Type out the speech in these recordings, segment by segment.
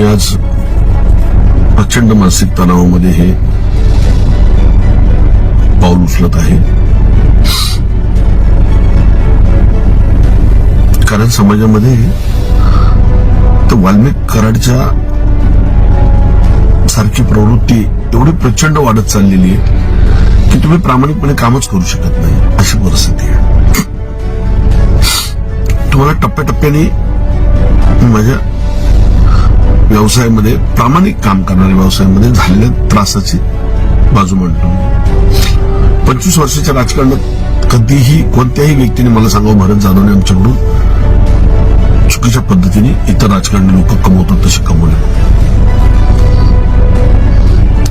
आणि आज प्रचंड मानसिक तणावामध्ये हे पाऊल उचलत आहे. कारण समाजामध्ये तर वाल्मिक कराडच्या सारखी प्रवृत्ती एवढी प्रचंड वाढत चाललेली आहे की तुम्ही प्रामाणिकपणे कामच करू शकत नाही अशी परिस्थिती आहे. तुम्हाला टप्प्याटप्प्याने माझ्या व्यवसायामध्ये प्रामाणिक काम करणाऱ्या व्यवसायामध्ये झालेल्या त्रासाची बाजू मांडतो पंचवीस वर्षाच्या राजकारणात कधीही कोणत्याही व्यक्तीने मला सांगावं भारत जाधवने आमच्याकडून. चुकीच्या पद्धतीने इतर राजकारणी लोक कमवतात तसे कमवले.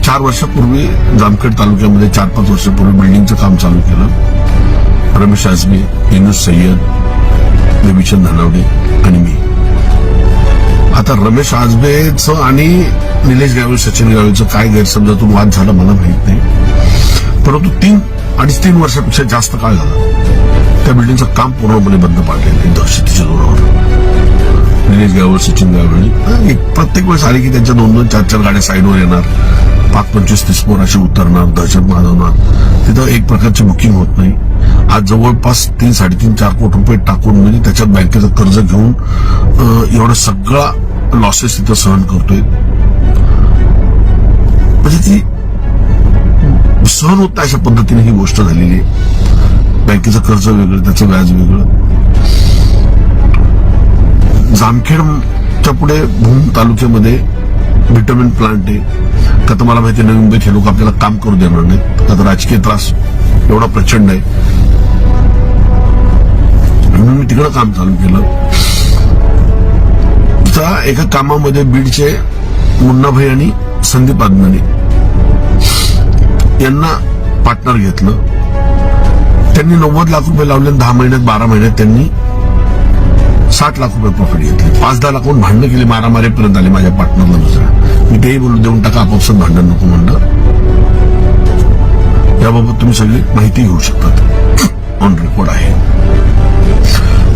चार वर्षापूर्वी जामखेड तालुक्यामध्ये चार पाच वर्षापूर्वी बिल्डिंगचं काम चालू केलं. रमेश आजमी युनुस सय्यद देवीचंद धनावडे आणि मी. आता रमेश आजबेचं आणि निलेश गावळे सचिन गावळेचं काय गैरसमजातून वाद झाला मला माहीत नाही. परंतु तीन अडीच तीन वर्षापेक्षा जास्त काळ झाला. त्या बिल्डिंगचं काम पूर्णपणे बंद पाडलेलं आहे दहशतीच्या जोरावर. निलेश गावळे सचिन गावळे एक प्रत्येक वेळेस आले की त्यांच्या दोन दोन चार चार गाड्या साईडवर येणार. पाच पंचवीस तीस पोराशी उतरणार दहशत माजवणार तिथं एक प्रकारची बुकिंग होत नाही. आज जवळपास तीन साडेतीन चार कोटी रुपये टाकून म्हणजे त्याच्यात बँकेचं कर्ज घेऊन एवढं एवढा सगळा लॉसेस तिथं सहन करतोय. म्हणजे ती सहन होत अशा पद्धतीने ही गोष्ट झालेली आहे. बँकेचं कर्ज वेगळं त्याचं व्याज वेगळं. जामखेडच्या पुढे भूम तालुक्यामध्ये व्हिटॅमिन प्लांट आहे. का तर मला माहिती नवी मुंबईत हे लोक आपल्याला काम करू देणार नाहीत. का राजकीय त्रास एवढा प्रचंड आहे. म्हणून मी तिकडं काम चालू केलं. त्या एका कामामध्ये बीडचे मुन्नाभाई आणि संदीप आदनाने यांना पार्टनर घेतलं. त्यांनी नव्वद लाख रुपये लावले दहा महिन्यात बारा महिन्यात त्यांनी साठ लाख रुपये प्रॉफिट घेतले. पाच दहा लाखहून भांडणं केली? मारामारीपर्यंत आले माझ्या पार्टनरला दुसऱ्या मी तेही बोलून देऊन टाका आपापसात भांडण नको म्हणलं. याबाबत तुम्ही सगळी माहिती घेऊ शकतात. ऑन रेकॉर्ड आहे.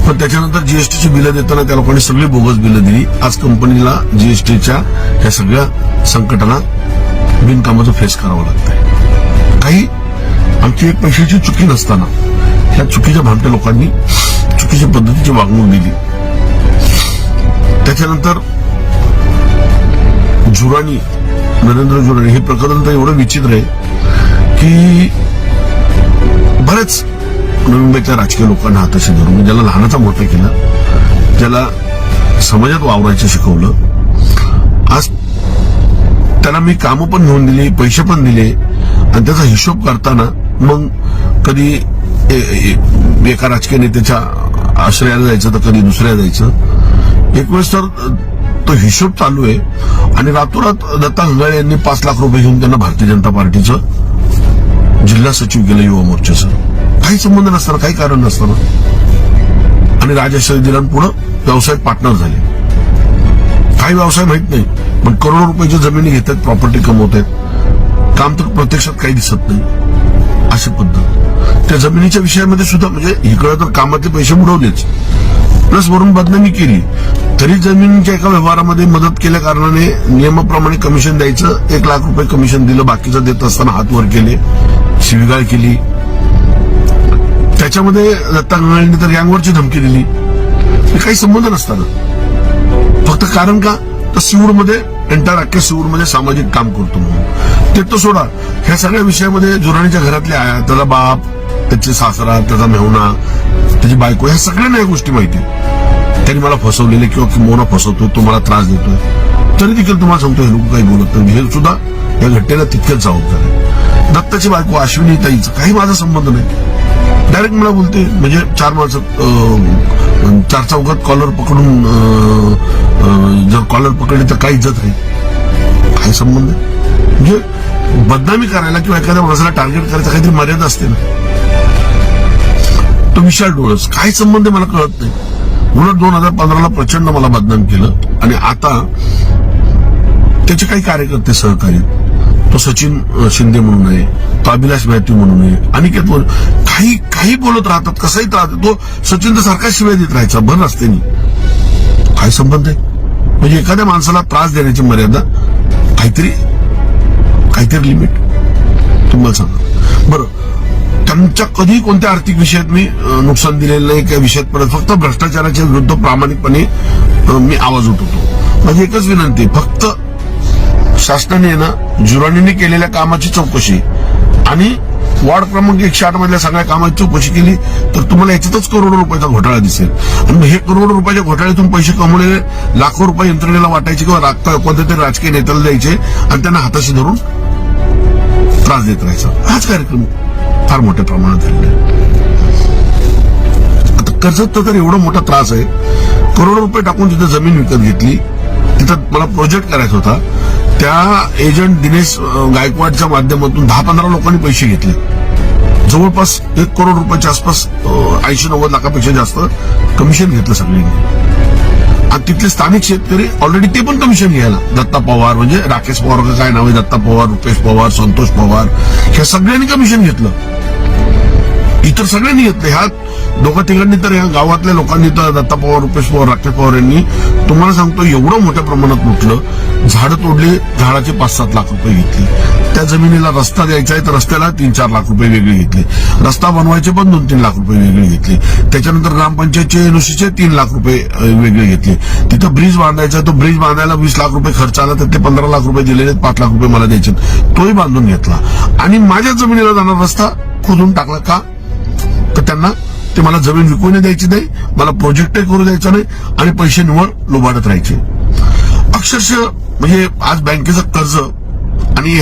पण त्याच्यानंतर जीएसटीची बिलं देताना त्या लोकांनी सगळी बोगस बिलं दिली. आज कंपनीला जीएसटीच्या ह्या सगळ्या संकटाला बिनकामाचं फेस करावं लागतंय. काही आमची एक पैशाची चुकी नसताना ह्या चुकीच्या भामट्या लोकांनी चुकीच्या पद्धतीची वागणूक दिली. त्याच्यानंतर जुराणी नरेंद्र जुराणी हे प्रकरण तर एवढं विचित्र आहे की बरेच नवी मुंबईतल्या राजकीय लोकांना हाताशी धरून ज्याला लहानाचा मोठा केला ज्याला समाजात वावरायचं शिकवलं. आज त्याला मी कामं पण घेऊन दिली पैसे पण दिले आणि त्याचा हिशोब करताना मग कधी एका राजकीय नेत्याच्या आश्रयाला जायचं तर कधी दुसऱ्या जायचं. एक वेळेस तर तो हिशोब चालू आहे. आणि रातोरात दत्ता हंगाळे यांनी पाच लाख रुपये घेऊन त्यांना भारतीय जनता पार्टीचं जिल्हा सचिव केलं युवा मोर्चाचं. काही संबंध नसताना काही कारण नसताना. आणि राजाश्रय दिलांपुढं व्यवसाय पार्टनर झाले. काही व्यवसाय माहीत नाही पण करोडो रुपयाच्या जमिनी घेत आहेत प्रॉपर्टी कमवत आहेत काम तर प्रत्यक्षात काही दिसत नाही. अशी पद्धत. त्या जमिनीच्या विषयामध्ये सुद्धा म्हणजे इकडं तर कामातले पैसे बुडवलेच. प्लस वरून बदनामी केली. तरी जमिनीच्या एका व्यवहारामध्ये मदत केल्या कारणाने नियमाप्रमाणे कमिशन द्यायचं एक लाख रुपये कमिशन दिलं बाकीचं देत असताना हात वर केले शिवीगाळ केली. त्याच्यामध्ये दत्ता गंगाळींनी तर गँगवरची धमकी दिली. काही संबंध नसताना. फक्त कारण का? तर सिऊरमध्ये एंटायर अख्ख्या सिऊरमध्ये सामाजिक काम करतो म्हणून. ते तर सोडा. ह्या सगळ्या विषयामध्ये जुराणीच्या घरातले आया त्याचा बाप त्याचे सासरा त्याचा मेहुणा त्याची बायको ह्या सगळ्यांना या गोष्टी माहिती त्यांनी मला फसवलेले किंवा किंवा फसवतोय तो मला त्रास देतोय. तरी देखील तुम्हाला सांगतो हे लोक काही बोलत नाही. हे सुद्धा या घटनेला तितकेच जबाबदार आहे. दत्ताची बायको अश्विनी ताईचा काही माझा संबंध नाही. डायरेक्ट मला बोलते म्हणजे चार माणसं अं, चार चौघात कॉलर पकडून जर कॉलर पकडली तर काही इज्जत नाही काय संबंध म्हणजे बदनामी करायला किंवा एखाद्या माणसाला टार्गेट करायचा काहीतरी मर्यादा असते ना. विशाल डोळस. काय संबंध आहे मला कळत नाही. उलट दोन हजार पंधराला प्रचंड मला बदनाम केलं. आणि आता त्याचे काही कार्यकर्ते सहकारी तो सचिन शिंदे म्हणून आहे. तो अभिलाष मॅथ्यू म्हणून आहे. अनिकेत म्हणून काही काही बोलत राहतात कसाही राहतात. तो सचिन तर सारखा शिवाय देत राहायचा. भर रस्त्यानी काय संबंध आहे? म्हणजे एखाद्या माणसाला त्रास देण्याची मर्यादा काहीतरी काहीतरी लिमिट तुम्हाला सांगा बरं. आमच्या कधी कोणत्या आर्थिक विषयात मी नुकसान दिलेलं नाही त्या विषयात परत फक्त भ्रष्टाचाराच्या विरुद्ध प्रामाणिकपणे मी आवाज उठवतो. माझी एकच विनंती फक्त शासनाने ना जुरानीने केलेल्या कामाची चौकशी आणि वार्ड क्रमांक एकशे आठ मधल्या सगळ्या कामाची चौकशी केली तर तुम्हाला याच्यातच करोडो रुपयाचा घोटाळा दिसेल. आणि हे करोडो रुपयाच्या घोटाळ्यातून पैसे कमवलेले लाखो रुपये यंत्रणेला वाटायचे किंवा कोणत्या तरी राजकीय नेत्याला द्यायचे आणि त्यांना हाताशी धरून त्रास देत राहायचा. हाच कार्यक्रम. फार मोठ्या प्रमाणात झालेलं आहे. आता कर्जत तर एवढा मोठा त्रास आहे करोडो रुपये टाकून तिथे जमीन विकत घेतली तिथं मला प्रोजेक्ट करायचा होता त्या एजंट दिनेश गायकवाडच्या माध्यमातून दहा पंधरा लोकांनी पैसे घेतले. जवळपास एक करोड रुपयाच्या आसपास ऐंशी नव्वद लाखापेक्षा जास्त कमिशन घेतलं सगळ्यांनी. तिथले स्थानिक शेतकरी ऑलरेडी ते पण कमिशन घ्यायला. दत्ता पवार म्हणजे राकेश पवार काय नाव आहे? दत्ता पवार रुपेश पवार संतोष पवार. ह्या सगळ्यांनी कमिशन घेतलं. इतर सगळ्यांनी घेतले. ह्या दोघा तिघांनी तर ह्या गावातल्या लोकांनी तर दत्ता पवार रुपेश पवार राकेश पवार यांनी तुम्हाला सांगतो एवढं मोठ्या प्रमाणात लुटलं झाडं तोडली झाडाचे पाच सात लाख रुपये घेतले. त्या जमिनीला रस्ता द्यायचा आहे तर रस्त्याला तीन चार लाख रुपये वेगळे घेतले. रस्ता बनवायचे पण दोन तीन लाख रुपये वेगळे घेतले. त्याच्यानंतर ग्रामपंचायतचे एनओसीचे तीन लाख रुपये वेगळे घेतले. तिथं ब्रिज बांधायचा तो ब्रिज बांधायला वीस लाख रुपये खर्च आला तर ते पंधरा लाख रुपये दिलेले आहेत, पाच लाख रुपये मला द्यायचे तोही बांधून घेतला. आणि माझ्या जमिनीला जाणारा रस्ता खोदून टाकला का? तर त्यांना ते मला जमीन विकू नाही द्यायची नाही मला प्रोजेक्टही करू द्यायचा नाही आणि पैसे निवड लुबाडत राहायचे. अक्षरशः म्हणजे आज बँकेचं कर्ज आणि